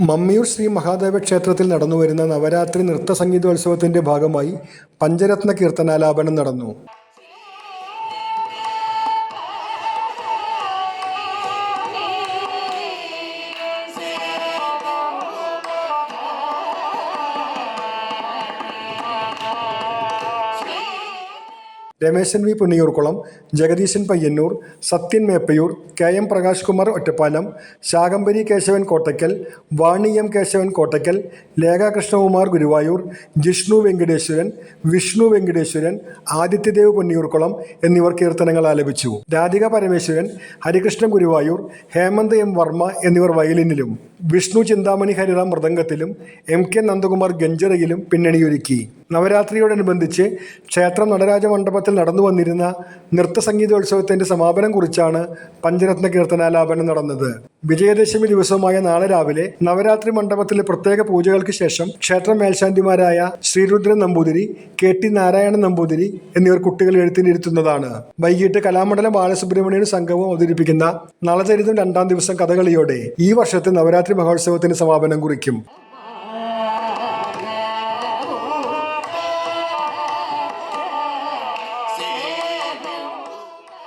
മമ്മിയൂർ ശ്രീ മഹാദേവ ക്ഷേത്രത്തിൽ നടന്നുവരുന്ന നവരാത്രി നൃത്ത സംഗീതോത്സവത്തിന്റെ ഭാഗമായി പഞ്ചരത്ന കീർത്തനാലാപനം നടന്നു. Rameshan V Punnayurkulam Jagadeesan Payyanur Sathyan Meppayur K M Prakash Kumar Ottapalam Shakambari Keshavan Kottakkal Vani M Keshavan Kottakkal Lekha Krishnakumar Guruvayur Jishnu Venkateswaran Vishnu Venkateswaran Adityadev Punnayurkulam എന്നിവർ കീർത്തനങ്ങൾ ആലപിച്ചു. Radhika Parameswaran Harikrishnan Guruvayur Hemant M Varma എന്നിവർ വയലിനിലും വിഷ്ണു ചിന്താമണി ഹരിറാം മൃദംഗത്തിലും എം കെ നന്ദകുമാർ ഗഞ്ചറയിലും പിന്നണിയൊരുക്കി. നവരാത്രിയോടനുബന്ധിച്ച് ക്ഷേത്രം നടരാജ മണ്ഡപത്തിൽ നടന്നു വന്നിരുന്ന നൃത്ത സംഗീതോത്സവത്തിന്റെ സമാപനം കുറിച്ചാണ് പഞ്ചരത്ന കീർത്തനാലാപനം നടന്നത്. വിജയദശമി ദിവസമായ നാളെ രാവിലെ നവരാത്രി മണ്ഡപത്തിലെ പ്രത്യേക പൂജകൾക്ക് ശേഷം ക്ഷേത്ര മേൽശാന്തിമാരായ ശ്രീരുദ്രൻ നമ്പൂതിരി കെ ടി നാരായണൻ നമ്പൂതിരി എന്നിവർ കുട്ടികൾ എഴുത്തിനിരുത്തുന്നതാണ്. വൈകിട്ട് കലാമണ്ഡലം ബാലസുബ്രഹ്മണ്യൻ സംഘവും അവതരിപ്പിക്കുന്ന നളചരിതം രണ്ടാം ദിവസം കഥകളിയോടെ ഈ വർഷത്തെ നവരാത്രി മഹോത്സവത്തിന് സമാപനം കുറിക്കും.